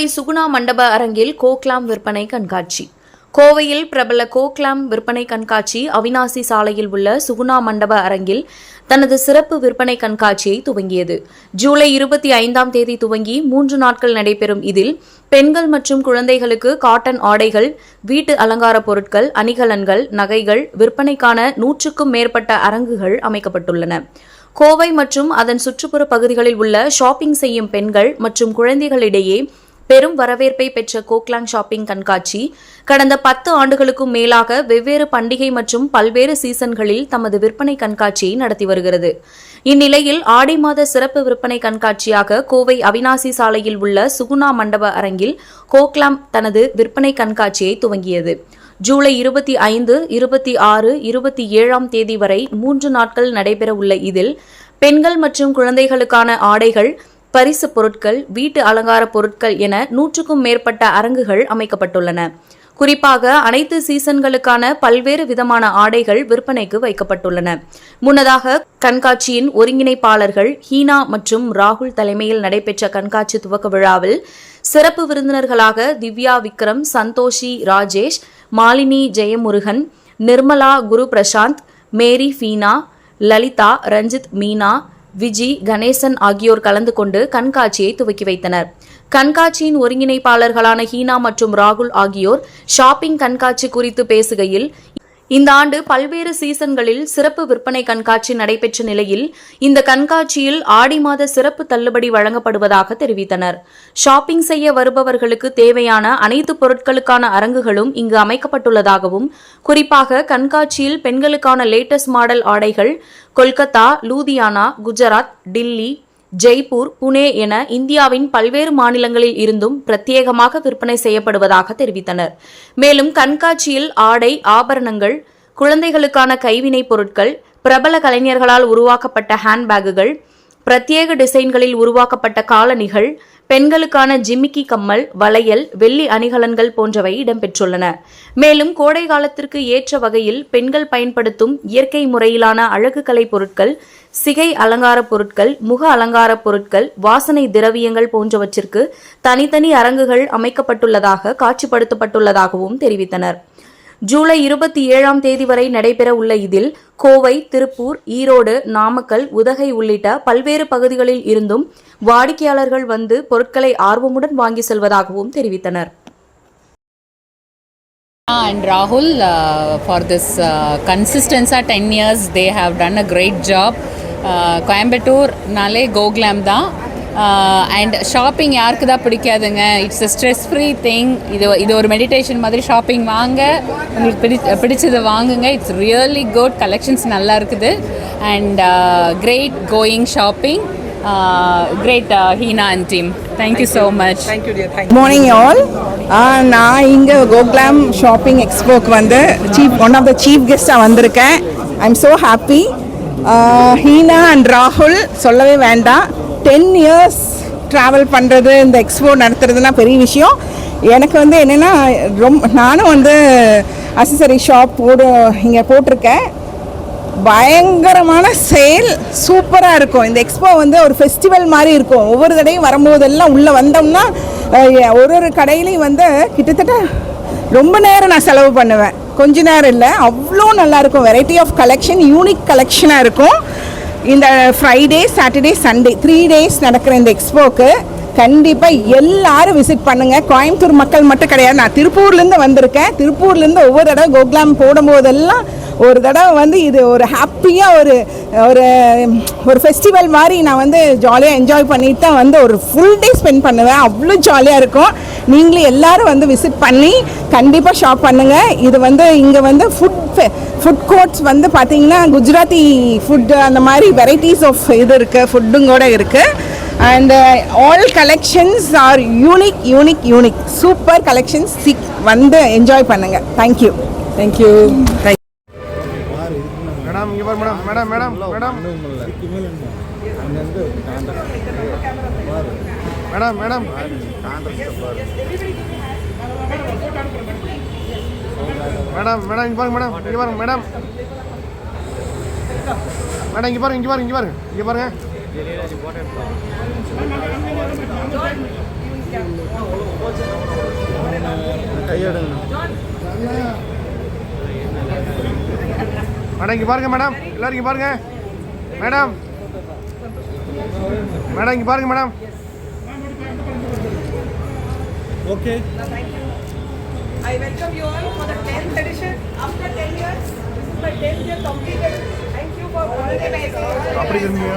கோவை சுகுணா மண்டப அரங்கில் கோக்லாம் விற்பனை கண்காட்சி. கோவையில் பிரபல கோக்லாம் விற்பனை கண்காட்சி அவினாசி சாலையில் உள்ள சுகுணா மண்டப அரங்கில் தனது சிறப்பு விற்பனை கண்காட்சியை துவங்கியது. ஜூலை இருபத்தி ஐந்தாம் தேதி துவங்கி மூன்று நாட்கள் நடைபெறும் இதில் பெண்கள் மற்றும் குழந்தைகளுக்கு காட்டன் ஆடைகள் வீட்டு அலங்கார பொருட்கள் அணிகலன்கள் நகைகள் விற்பனைக்கான நூற்றுக்கும் மேற்பட்ட அரங்குகள் அமைக்கப்பட்டுள்ளன. கோவை மற்றும் அதன் சுற்றுப்புற பகுதிகளில் உள்ள ஷாப்பிங் செய்யும் பெண்கள் மற்றும் குழந்தைகளிடையே பெரும் வரவேற்பை பெற்ற கோக்லாங் ஷாப்பிங் கண்காட்சி கடந்த பத்து ஆண்டுகளுக்கும் மேலாக வெவ்வேறு பண்டிகை மற்றும் பல்வேறு சீசன்களில் தமது விற்பனை கண்காட்சியை நடத்தி வருகிறது. இந்நிலையில் ஆடி மாத சிறப்பு விற்பனை கண்காட்சியாக கோவை அவினாசி சாலையில் உள்ள சுகுணா மண்டப அரங்கில் கோக்லாம் தனது விற்பனை கண்காட்சியை துவங்கியது. ஜூலை இருபத்தி ஐந்து இருபத்தி ஆறு இருபத்தி ஏழாம் தேதி வரை மூன்று நாட்கள் நடைபெறவுள்ள இதில் பெண்கள் மற்றும் குழந்தைகளுக்கான ஆடைகள் பரிசு பொருட்கள் வீட்டு அலங்கார பொருட்கள் என நூற்றுக்கும் மேற்பட்ட அரங்குகள் அமைக்கப்பட்டுள்ளன. குறிப்பாக அனைத்து சீசன்களுக்கான பல்வேறு விதமான ஆடைகள் விற்பனைக்கு வைக்கப்பட்டுள்ளன. முன்னதாக கண்காட்சியின் ஒருங்கிணைப்பாளர்கள் ஹீனா மற்றும் ராகுல் தலைமையில் நடைபெற்ற கண்காட்சி துவக்க விழாவில் சிறப்பு விருந்தினர்களாக திவ்யா விக்ரம் சந்தோஷி ராஜேஷ் மாலினி ஜெயமுருகன் நிர்மலா குரு பிரசாந்த் மேரி ஃபீனா லலிதா ரஞ்சித் மீனா விஜி கணேசன் ஆகியோர் கலந்து கொண்டு கண்காட்சியை துவக்கி வைத்தனர். கண்காட்சியின் ஒருங்கிணைப்பாளர்களான ஹீனா மற்றும் ராகுல் ஆகியோர் ஷாப்பிங் கண்காட்சி குறித்து பேசுகையில் இந்த ஆண்டு பல்வேறு சீசன்களில் சிறப்பு விற்பனை கண்காட்சி நடைபெற்ற நிலையில் இந்த கண்காட்சியில் ஆடி மாத சிறப்பு தள்ளுபடி வழங்கப்படுவதாக தெரிவித்தனர். ஷாப்பிங் செய்ய வருபவர்களுக்கு தேவையான அனைத்து பொருட்களுக்கான அரங்குகளும் இங்கு அமைக்கப்பட்டுள்ளதாகவும் குறிப்பாக கண்காட்சியில் பெண்களுக்கான லேட்டஸ்ட் மாடல் ஆடைகள் கொல்கத்தா லூதியானா குஜராத் டில்லி ஜெய்ப்பூர் புனே என இந்தியாவின் பல்வேறு மாநிலங்களில் இருந்தும் பிரத்யேகமாக விற்பனை செய்யப்படுவதாக தெரிவித்தனர். மேலும் கண்காட்சியில் ஆடை ஆபரணங்கள் குழந்தைகளுக்கான கைவினைப் பொருட்கள் பிரபல கலைஞர்களால் உருவாக்கப்பட்ட ஹேண்ட்பேக்குகள் பிரத்யேக டிசைன்களில் உருவாக்கப்பட்ட காலணிகள் பெண்களுக்கான ஜிமிக்கி கம்மல் வளையல் வெள்ளி அணிகலன்கள் போன்றவை இடம்பெற்றுள்ளன. மேலும் கோடை காலத்திற்கு ஏற்ற வகையில் பெண்கள் பயன்படுத்தும் இயற்கை முறையிலான அழகு கலை பொருட்கள் சிகை அலங்கார பொருட்கள் முக அலங்கார பொருட்கள் வாசனை திரவியங்கள் போன்றவற்றிற்கு தனித்தனி அரங்குகள் அமைக்கப்பட்டுள்ளதாக காட்சிப்படுத்தப்பட்டுள்ளதாகவும் தெரிவித்தனர். ஜூலை இருபத்தி ஏழாம் தேதி வரை நடைபெற உள்ள இதில் கோவை திருப்பூர் ஈரோடு நாமக்கல் உதகை உள்ளிட்ட பல்வேறு பகுதிகளில் இருந்தும் வாடிக்கையாளர்கள் வந்து பொருட்களை ஆர்வமுடன் வாங்கி செல்வதாகவும் தெரிவித்தனர். and Rahul uh, for this uh, consistency 10 years they have done a great job. uh, Coimbatore தான். அண்ட் ஷாப்பிங் யாருக்கு தான் பிடிக்காதுங்க? It's a stress free thing இது இது ஒரு மெடிடேஷன் மாதிரி ஷாப்பிங் வாங்க. உங்களுக்கு பிடி பிடிச்சது வாங்குங்க. இட்ஸ் ரியலி குட் கலெக்ஷன்ஸ் நல்லா இருக்குது. And great going shopping great Heena and team thank you so much morning all நான் இங்கே கோக்லாம் ஷாப்பிங் எக்ஸ்போக்கு வந்து chief one of the chief கெஸ்ட்டாக வந்திருக்கேன். I am so happy Heena and ராகுல் சொல்லவே வேண்டாம். டென் இயர்ஸ் ட்ராவல் பண்ணுறது இந்த எக்ஸ்போ நடத்துறதுனா பெரிய விஷயம். எனக்கு வந்து என்னென்னா ரொம்ப நானும் வந்து அசசரி ஷாப் போடு இங்கே போட்டிருக்கேன். பயங்கரமான சேல் சூப்பராக இருக்கும். இந்த எக்ஸ்போ வந்து ஒரு ஃபெஸ்டிவல் மாதிரி இருக்கும். ஒவ்வொரு தடையும் வரும்போதெல்லாம் உள்ளே வந்தோம்னா ஒரு ஒரு கடையிலையும் வந்து கிட்டத்தட்ட ரொம்ப நேரம் நான் செலவு பண்ணுவேன். கொஞ்ச நேரம் இல்லை அவ்வளோ நல்லாயிருக்கும் வெரைட்டி ஆஃப் கலெக்ஷன் யூனிக் கலெக்ஷனாக இருக்கும். இந்த Friday Saturday Sunday three days நடக்கிற இந்த எக்ஸ்போக்கு கண்டிப்பாக எல்லாரும் விசிட் பண்ணுங்கள் கோயம்புத்தூர் மக்கள் மட்டும் கிடையாது. நான் திருப்பூர்லேருந்து வந்திருக்கேன். திருப்பூர்லேருந்து ஒவ்வொரு தடவை கோகுலாம் போடும்போதெல்லாம் ஒரு தடவை வந்து இது ஒரு ஹாப்பியாக ஒரு ஒரு ஒரு ஃபெஸ்டிவல் மாதிரி நான் வந்து ஜாலியாக என்ஜாய் பண்ணிட்டு தான் வந்து ஒரு ஃபுல் டே ஸ்பெண்ட் பண்ணுவேன். அவ்வளோ ஜாலியாக இருக்கும். நீங்களும் எல்லோரும் வந்து விசிட் பண்ணி கண்டிப்பாக ஷாப் பண்ணுங்கள் இது வந்து இங்கே வந்து ஃபுட் ஃபுட் கோர்ட்ஸ் வந்து பார்த்தீங்கன்னா குஜராத்தி ஃபுட் அந்த மாதிரி வெரைட்டிஸ் ஆஃப் இது இருக்குது ஃபுட்டும் கூட இருக்குது and all collections are unique unique unique super collections sick வந்து என்ஜாய் பண்ணுங்கள் thank you thank you madam பாரு madam. Madam madam madam. Madam madam madam madam இங்க பாருங்க மேடம் இங்க பாருங்க மேடம். மேடம் இங்க பாருங்க இங்க பாருங்க இங்க பாருங்க இங்க பாருங்க. கையெடுங்க மேடம் இங்கே பாருங்க மேடம். எல்லாரும் இங்கே பாருங்க. மேடம். மேடம் இங்கே பாருங்க madam. Okay I welcome you all for the 10th அப்படி இருந்தீங்க